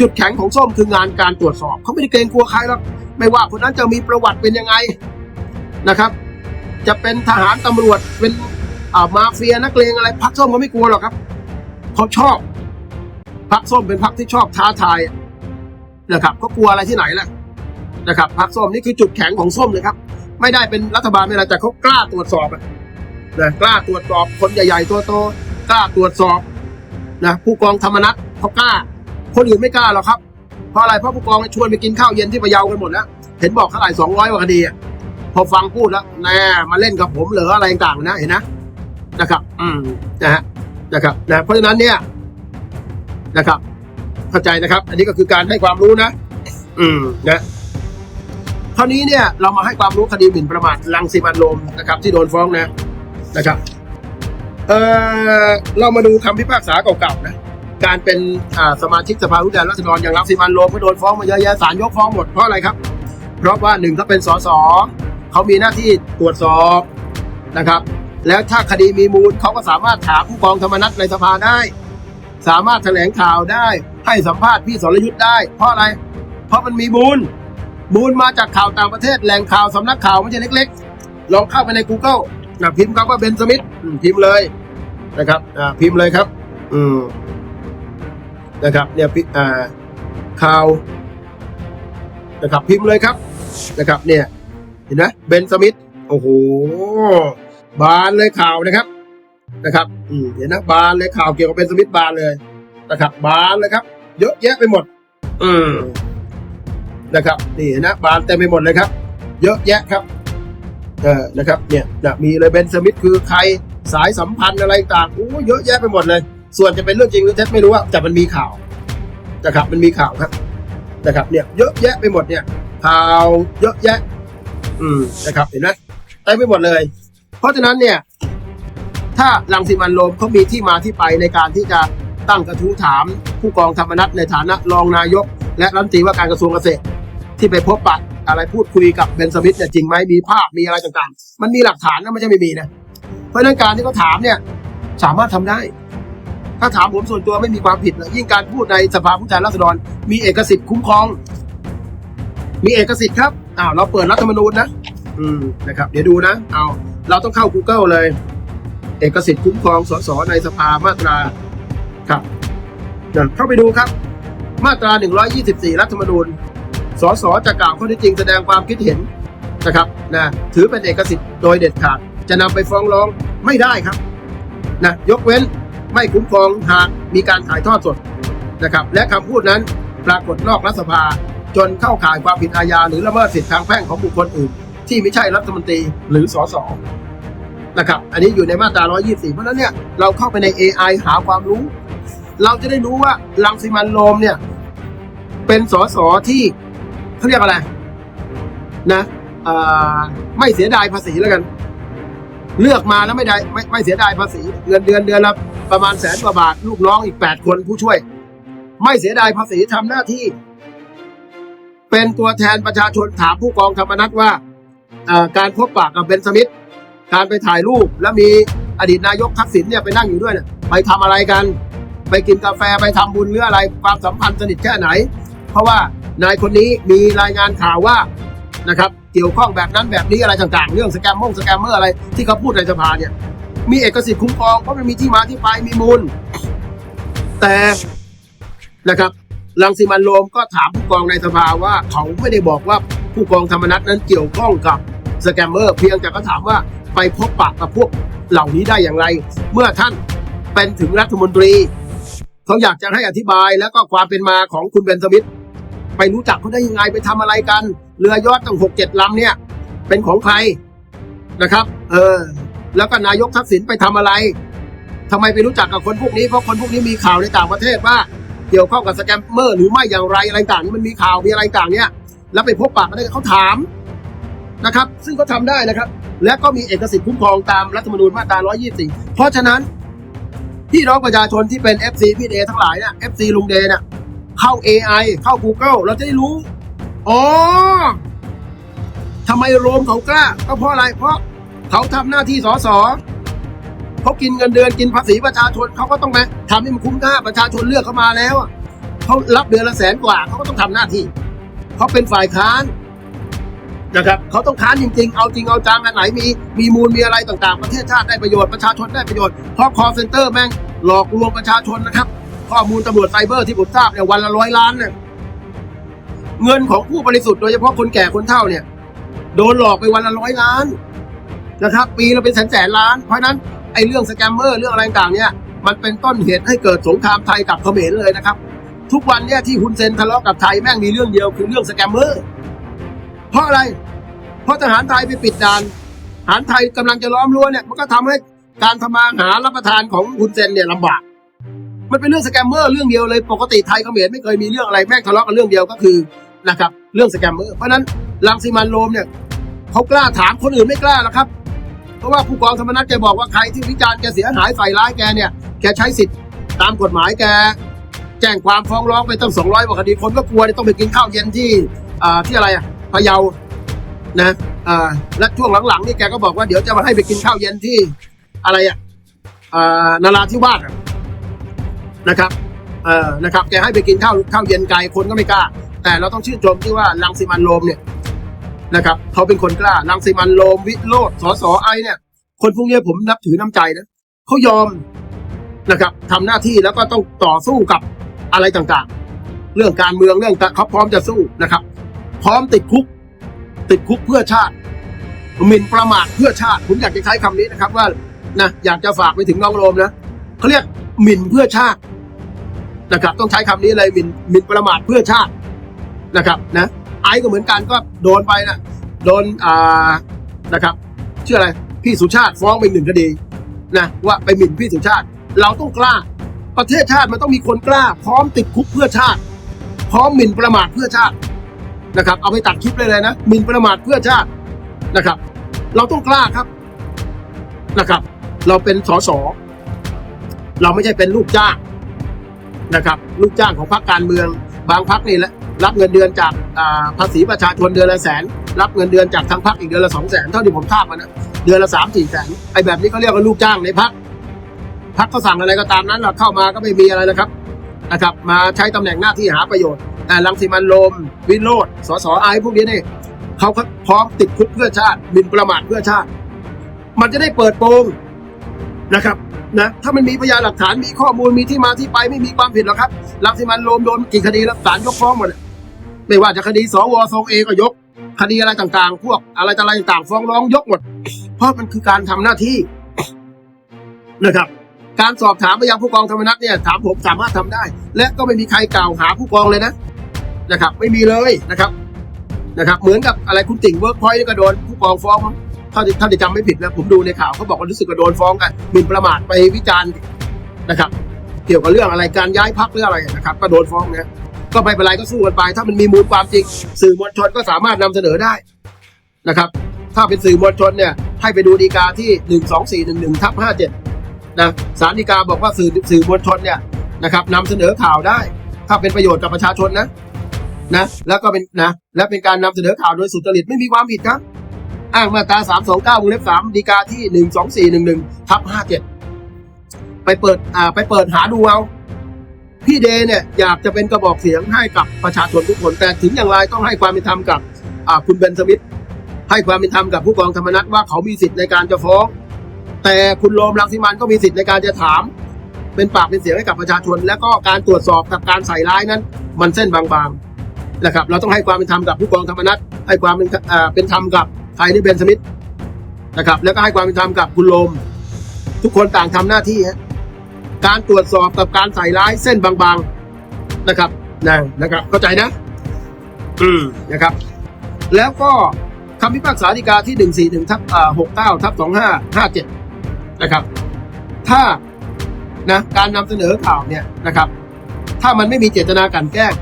จุดแข็งของส้มคืองานการตรวจสอบ เขาไม่ได้เกรงกลัวใครหรอกไม่ว่าคนนั้นจะมีประวัติเป็นยังไงนะครับ จะเป็นทหารตำรวจเป็นามาเฟียนักเลงอะไรพักส้มเขาไม่กลัวหรอกครับเขาชอบพักส้มเป็นพักที่ชอบท้าทายนะครับเขากลัวอะไรที่ไหนล่ะนะครับพักส้มนี่คือจุดแข็งของส้มเลยครับ ไม่ได้เป็นรัฐบาลไม่อะไรแต่เขากล้าตรวจสอบนะกล้าตรวจสอบคนใหญ่ๆตัวโตกล้าตรวจสอบนะผู้กองธรรมนัฐเขากล้า คนอื่นไม่กล้าหรอกครับเพราะอะไรเพราะผู้กองชวนไปกินข้าวเย็นที่พะเยากันหมดแล้วเห็นบอกเท่าไหร่สองร้อยกว่าคดีพอฟังพูดแล้วแน่มาเล่นกับผมเหรออะไรต่างๆนะเห็นนะนะครับ อืมนะฮะนะครับนะเพราะฉะนั้นเนี่ยนะครับ เข้าใจนะครับ อันนี้ก็คือการให้ความรู้นะ อืมนะคราวนี้เนี่ยเรามาให้ความรู้คดีหมิ่นประมาทลังสิมันโรมนะครับ ที่โดนฟ้องนะนะครับ เออเรามาดูคำพิพากษาเก่าๆนะ การเป็นสมาชิกสภาผู้แทนราษฎรอย่างรังสิมันโรมก็โดนฟ้องมาเยอะแยะศาลยกฟ้องหมดเพราะอะไรครับ เพราะว่าหนึ่งเขาเป็นสสเขามีหน้าที่ตรวจสอบนะครับ แล้วถ้าคดีมีมูลเขาก็สามารถถามผู้กองธรรมนัฐในสภาได้ สามารถแถลงข่าวได้ ให้สัมภาษณ์พี่สรยุทธ์ได้ เพราะอะไร เพราะมันมีมูล มูลมาจากข่าวต่างประเทศแหล่งข่าวสำนักข่าวไม่ใช่เล็ก ๆ ลองเข้าไปใน Google นะพิมพ์คำว่าเบนสมิธพิมพ์เลยนะครับพิมพ์เลยครับ อืม นะครับเนี่ยพิอ่าข่าวนะครับพิมพ์เลยครับนะครับเนี่ยเห็นไหมเบนสมิธโอ้โหบานเลยข่าวนะครับนะครับอืมเห็นนะบานเลยข่าวเกี่ยวกับเบนสมิธบานเลยนะครับบานเลยครับ เยอะแยะไปหมด อืมนะครับนี่เห็นนะบานเต็มไปหมดเลยครับ เยอะแยะครับเออนะครับเนี่ยนะมีเลยเบนสมิธคือใครสายสัมพันธ์อะไรต่างโอ้เยอะแยะไปหมดเลย ส่วนจะเป็นเรื่องจริงหรือเท็จไม่รู้ว่าแต่มันมีข่าวนะครับมันมีข่าวครับนะครับเนี่ยเยอะแยะไปหมดเนี่ยข่าวเยอะแยะ อืมนะครับเห็นไหมเต็มไปหมดเลย เพราะฉะนั้นเนี่ย ถ้าลังสิมันโรมเขามีที่มาที่ไปในการที่จะตั้งกระทู้ถาม ผู้กองธรรมนัฐในฐานะรองนายก และรัฐมนตรีว่าการกระทรวงเกษตร ที่ไปพบปะอะไรพูดคุยกับเบนสมิธเนี่ยจริงไหมมีภาพมีอะไรต่างๆ มันมีหลักฐานนะไม่ใช่ไม่มีนะเพราะนั้นการที่เขาถามเนี่ย สามารถทำได้ ถ้าถามผมส่วนตัวไม่มีความผิดเลยยิ่งการพูดในสภาผู้แทนราษฎร มีเอกสิทธิ์คุ้มครอง มีเอกสิทธิ์ครับอ้าวเราเปิดรัฐธรรมนูญนะอืมนะครับ เดี๋ยวดูนะเอาเราต้องเข้า Google เลย เอกสิทธิ์คุ้มครองสสในสภามาตราครับนะเข้าไปดูครับ มาตรา 124 รัฐธรรมนูญสสจะกล่าวข้อเท็จจริงแสดงความคิดเห็นนะครับนะถือเป็นเอกสิทธิ์โดยเด็ดขาด จะนำไปฟ้องร้องไม่ได้ครับนะยกเว้น ไม่คุ้มครองหากมีการถ่ายทอดสดนะครับ และคำพูดนั้นปรากฏนอกรัฐสภา จนเข้าข่ายความผิดอาญาหรือละเมิดสิทธิทางแพ่งของบุคคลอื่น ที่ไม่ใช่รัฐมนตรีหรือสสนะครับ อันนี้อยู่ในมาตรา 124 เพราะนั้นเนี่ยเราเข้าไปใน AI หาความรู้ เราจะได้รู้ว่าลังสิมันโรมเนี่ยเป็นสสที่เขาเรียกอะไรนะไม่เสียดายภาษีแล้วกัน เลือกมาแล้วไม่ได้ไม่ไม่เสียดายภาษีเงินเดือนเดือนละประมาณแสนกว่าบาท ลูกน้องอีกแปดคนผู้ช่วย ไม่เสียดายภาษีทำหน้าที่ เป็นตัวแทนประชาชนถามผู้กองธรรมนัฐว่าการพบปะกับเบนสมิธการไปถ่ายรูปแล้วมีอดีตนายกทักษิณเนี่ยไปนั่งอยู่ด้วยเนี่ยไปทำอะไรกัน ไปกินกาแฟไปทำบุญหรืออะไรความสัมพันธ์สนิทแค่ไหน เพราะว่านายคนนี้มีรายงานข่าวว่านะครับ เกี่ยวข้องแบบนั้นแบบนี้อะไรต่างๆ เรื่องสแกมมงสแกมเมอร์อะไรที่เขาพูดในสภาเนี่ย มีเอกสิทธิ์คุ้มครองเพราะมันมีที่มาที่ไปมีมูล แต่นะครับลังสิมันโรมก็ถามผู้กองในสภาว่าเขาไม่ได้บอกว่าผู้กองธรรมนัฐนั้นเกี่ยวข้องกับสแกมเมอร์เพียงแต่ก็ถามว่าไปพบปะกับพวกเหล่านี้ได้อย่างไร เมื่อท่านเป็นถึงรัฐมนตรี เขาอยากจะให้อธิบายแล้วก็ความเป็นมาของคุณเบนสมิธไปรู้จักเขาได้ยังไงไปทำอะไรกัน เรือยอดตั้งหกเจ็ดลำเนี่ย เป็นของใครนะครับ เออ แล้วก็นายกทักษิณไปทำอะไรทำไมไปรู้จักกับคนพวกนี้เพราะคนพวกนี้มีข่าวในต่างประเทศว่าเกี่ยวข้องกับสแกมเมอร์หรือไม่อย่างไรอะไรต่างๆมันมีข่าวมีอะไรต่างเนี่ย แล้วไปพบปะกันได้เขาถามนะครับ ซึ่งก็ทำได้นะครับ และก็มีเอกสิทธิ์คุ้มครองตามรัฐธรรมนูญมาตรา 124 เพราะฉะนั้นพี่น้องประชาชนที่เป็น FC พี่เดทั้งหลายเนี่ย FC ลุงเดเนี่ยเข้า AI เข้า Google เราจะได้รู้ อ๋อทำไมโรมเขากล้า ก็เพราะอะไร เพราะเขาทำหน้าที่สสเขากินเงินเดือนกินภาษีประชาชนเขาก็ต้องมาทำให้มันคุ้มค่าประชาชนเลือกเขามาแล้วเขารับเดือนละแสนกว่าเขาก็ต้องทำหน้าที่เขาเป็นฝ่ายค้านนะครับเขาต้องค้านจริง ๆ เอาจริงเอาจังอันไหนมีมีมูลมีอะไรต่างๆ ประเทศชาติได้ประโยชน์ประชาชนได้ประโยชน์เพราะคอเซ็นเตอร์แม่งหลอกลวงประชาชนนะครับ ข้อมูลตำรวจไซเบอร์ที่ผมทราบเนี่ยวันละร้อยล้านเนี่ย เงินของผู้บริสุทธิ์โดยเฉพาะคนแก่คนเฒ่าเนี่ย โดนหลอกไปวันละร้อยล้านนะครับ ปีละเป็นแสนแสนล้าน เพราะนั้นไอ้เรื่องสแกมเมอร์เรื่องอะไรต่างเนี่ยมันเป็นต้นเหตุให้เกิดสงครามไทยกับเขมรเลยนะครับ ทุกวันเนี่ยที่ฮุนเซนทะเลาะกับไทยแม่งมีเรื่องเดียวคือเรื่องสแกมเมอร์เพราะอะไร เพราะทหารไทยไปปิดด่านทหารไทยกำลังจะล้อมรั้วเนี่ยมันก็ทำให้การทำมาหารับประทานของฮุนเซนเนี่ยลำบาก มันเป็นเรื่องสแกมเมอร์เรื่องเดียวเลยปกติไทยเขมรไม่เคยมีเรื่องอะไรแม่งทะเลาะกันเรื่องเดียวก็คือ นะครับ เรื่องสแกมเมอร์เพราะนั้นลังสิมันโรมเนี่ยเขากล้าถามคนอื่นไม่กล้าหรอกครับ เพราะว่าผู้กองธรรมนัฐแกบอกว่าใครที่วิจารณ์แกเสียหายใส่ร้ายแกเนี่ยแกใช้สิทธิ์ตามกฎหมายแกแจ้งความฟ้องร้องไปตั้งสองร้อยกว่าคดีคนก็กลัวเนี่ยต้องไปกินข้าวเย็นที่ที่อะไรอะพะเยานะและช่วงหลังๆนี่แกก็บอกว่าเดี๋ยวจะมาให้ไปกินข้าวเย็นที่อะไรอะอ่าราธิวาสนะครับนะครับแกให้ไปกินข้าวข้าวเย็นไกลคนก็ไม่กล้า แต่เราต้องชื่นชมที่ว่าลังสิมันโรมเนี่ยนะครับเขาเป็นคนกล้าลังสิมันโรมวิโรธสสไอเนี่ย คนพวกเนี้ผมนับถือน้ำใจนะเขายอมนะครับทำหน้าที่แล้วก็ต้องต่อสู้กับอะไรต่างๆ เรื่องการเมืองเรื่องเขาพร้อมจะสู้นะครับ พร้อมติดคุก ติดคุกเพื่อชาติหมิ่นประมาทเพื่อชาติ ผมอยากจะใช้คำนี้นะครับ ว่านะอยากจะฝากไปถึงน้องโรมนะเขาเรียกหมิ่นเพื่อชาตินะครับ ต้องใช้คำนี้เลยหมิ่นหมิ่นประมาทเพื่อชาติ นะครับนะไอ้ก็เหมือนกันก็โดนไปนะโดนอ่านะครับชื่ออะไรพี่สุชาติฟ้องไปหนึ่งคดีนะว่าไปหมิ่นพี่สุชาติ เราต้องกล้า ประเทศชาติมันต้องมีคนกล้า พร้อมติดคุกเพื่อชาติ พร้อมหมิ่นประมาทเพื่อชาตินะครับเอาไปตัดคลิปเลยเลยนะหมิ่นประมาทเพื่อชาตินะครับ เราต้องกล้าครับนะครับ เราเป็นสสเราไม่ใช่เป็นลูกจ้างนะครับ ลูกจ้างของพรรคการเมือง บางพรรคนี่แหละ รับเงินเดือนจากภาษีประชาชนเดือนละแสน รับเงินเดือนจากทางพรรคอีกเดือนละสองแสนเท่าที่ผมทราบมานะเดือนละสามสี่แสนไอ้แบบนี้เขาเรียกว่าลูกจ้างในพรรคพรรคเขาสั่งอะไรก็ตามนั้นเราเข้ามาก็ไม่มีอะไรนะครับนะครับ มาใช้ตำแหน่งหน้าที่หาประโยชน์แต่ลังสิมันโรมวิโรธสสไอพวกนี้เนี่ยเขาพร้อมติดคุกเพื่อชาติหมินประมาทเพื่อชาติ มันจะได้เปิดโปงนะครับนะถ้ามันมีพยานหลักฐานมีข้อมูลมีที่มาที่ไปไม่มีความผิดหรอกครับลังสิมันโรมโดนกี่คดีแล้วศาลยกฟ้องหมด ไม่ว่าจะคดีสวทรงเอก็ยก คดีอะไรต่างๆ พวกอะไรต่างต่างๆฟ้องร้องยกหมด เพราะมันคือการทำหน้าที่นะครับ การสอบถามไปยังผู้กองธรรมนัฐเนี่ยถามผมสามารถทำได้ และก็ไม่มีใครกล่าวหาผู้กองเลยนะนะครับ ไม่มีเลยนะครับนะครับ เหมือนกับอะไรคุณติ่งเวิร์กพอยต์นี่ก็โดนผู้กองฟ้องมั้งถ้าถ้าจะจำไม่ผิดนะผมดูในข่าวเขาบอกว่ารู้สึกว่าโดนฟ้องกันหมิ่นประมาทไปวิจารณ์นะครับ เกี่ยวกับเรื่องอะไรการย้ายพักหรืออะไรนะครับ ก็โดนฟ้องนะ ก็ไม่เป็นไรก็สู้กันไป ถ้ามันมีมูลความจริง สื่อมวลชนก็สามารถนำเสนอได้นะครับ ถ้าเป็นสื่อมวลชนเนี่ยให้ไปดูดีกาที่หนึ่งสองสี่หนึ่งหนึ่งทับห้าเจ็ดนะสารดีกาบอกว่าสื่อสื่อมวลชนเนี่ยนะครับนำเสนอข่าวได้ ถ้าเป็นประโยชน์กับประชาชนนะนะ แล้วก็เป็นนะและเป็นการนำเสนอข่าวโดยสุจริตไม่มีความผิดครับอ้างมาตราสามสองเก้าวงเล็บสามดีกาที่หนึ่งสองสี่หนึ่งหนึ่งทับห้าเจ็ดไปเปิดอ่าไปเปิดหาดูเอา พี่เดย์เนี่ยอยากจะเป็นกระบอกเสียงให้กับประชาชนทุกคน แต่ถึงอย่างไรต้องให้ความเป็นธรรมกับคุณเบนสมิธให้ความเป็นธรรมกับผู้กองธรรมนัฐว่าเขามีสิทธิ์ในการจะฟ้อง แต่คุณโรมรังสิมันก็มีสิทธิ์ในการจะถาม เป็นปากเป็นเสียงให้กับประชาชน และก็การตรวจสอบกับการใส่ร้ายนั้น มันเส้นบางๆนะครับ เราต้องให้ความเป็นธรรมกับผู้กองธรรมนัฐให้ความเป็นเป็นธรรมกับไทยนี่เบนสมิธนะครับ แล้วก็ให้ความเป็นธรรมกับคุณโรมทุกคนต่างทำหน้าที่ฮะ การตรวจสอบกับการใส่ร้ายเส้นบางๆนะครับนะนะครับ เข้าใจนะอืมนะครับ แล้วก็คำพิพากษาฎีกาที่หนึ่งสีดึงทับอ่าหกเก้าทับสองห้าห้าเจ็ดนะครับ ถ้านะการนำเสนอข่าวเนี่ยนะครับ ถ้ามันไม่มีเจตนากลันแกล้ง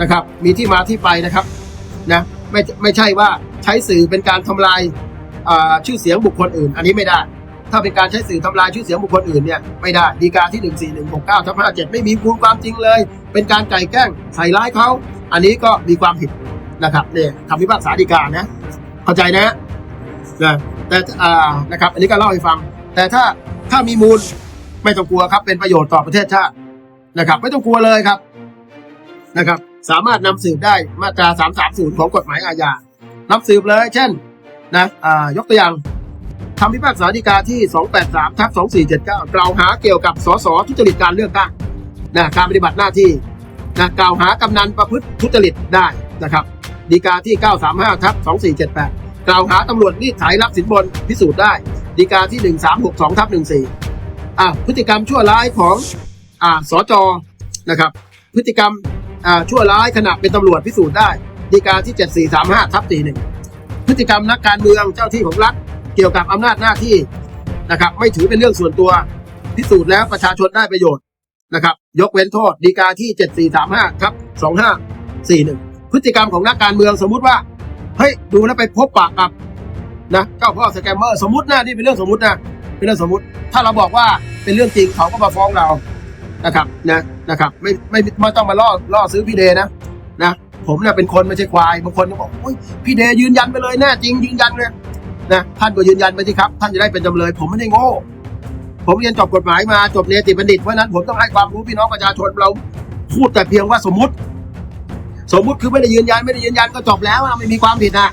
นะครับ มีที่มาที่ไปนะครับนะไม่ไม่ใช่ว่าใช้สื่อเป็นการทำลายอ่าชื่อเสียงบุคคลอื่น อันนี้ไม่ได้ ถ้าเป็นการใช้สื่อทำลายชื่อเสียงบุคคลอื่นเนี่ยไม่ได้ดีกาที่หนึ่งสี่หนึ่งหกเก้าทับห้าเจ็ดไม่มีมูลความจริงเลย เป็นการไก่แกล้งใส่ร้ายเขาอันนี้ก็มีความผิดนะครับเนี่ยคำพิพากษาฎีกานะเข้าใจนะนะแต่อ่านะครับ อันนี้ก็เล่าให้ฟัง แต่ถ้าถ้ามีมูลไม่ต้องกลัวครับ เป็นประโยชน์ต่อประเทศชาตินะครับ ไม่ต้องกลัวเลยครับนะครับ สามารถนำสืบได้มาตรา 330 ของกฎหมายอาญานำสืบเลย เช่นนะอ่ายกตัวอย่าง คำพิพากษาฎีกาที่ 283ทับ2479 กล่าวหาเกี่ยวกับสสทุจริตการเลือกตั้งนะการปฏิบัติหน้าที่นะกล่าวหากำนันประพฤติทุจริตได้นะครับฎีกาที่ 935ทับ2478 กล่าวหาตำรวจรีดไถรับสินบนพิสูจน์ได้ฎีกาที่ 1362ทับ14อ่าพฤติกรรมชั่วร้ายของอ่าสจนะครับ พฤติกรรมอ่าชั่วร้ายขณะเป็นตำรวจพิสูจน์ได้ดีกาที่ 7435ทับ41พฤติกรรมนักการเมืองเจ้าที่ของรัฐ เกี่ยวกับอำนาจหน้าที่นะครับ ไม่ถือเป็นเรื่องส่วนตัวพิสูจน์แล้วประชาชนได้ประโยชน์นะครับ ยกเว้นโทษดีกาที่ 7435ทับ2541 พฤติกรรมของนักการเมืองสมมุติว่าเฮ้ยดูแล้วไปพบปากกับนะเจ้าพ่อสแกมเมอร์สมมตินะนี่เป็นเรื่องสมมตินะเป็นเรื่องสมมติ ถ้าเราบอกว่าเป็นเรื่องจริงเขาก็มาฟ้องเรานะครับนะนะครับ ไม่ไม่ไม่ต้องมาล่อล่อซื้อพี่เดนะนะ ผมเนี่ยเป็นคนไม่ใช่ควายบางคนก็บอกโอ้ยพี่เดยืนยันไปเลยแน่จริงยืนยันเลย นะท่านก็ยืนยันไปสิครับ ท่านจะได้เป็นจำเลย ผมไม่ได้โง่ ผมเรียนจบกฎหมายมาจบเนติบัณฑิตเพราะนั้นผมต้องให้ความรู้พี่น้องประชาชนเราพูดแต่เพียงว่าสมมติ สมมติคือไม่ได้ยืนยันไม่ได้ยืนยันก็จบแล้วไม่มีความผิดนะ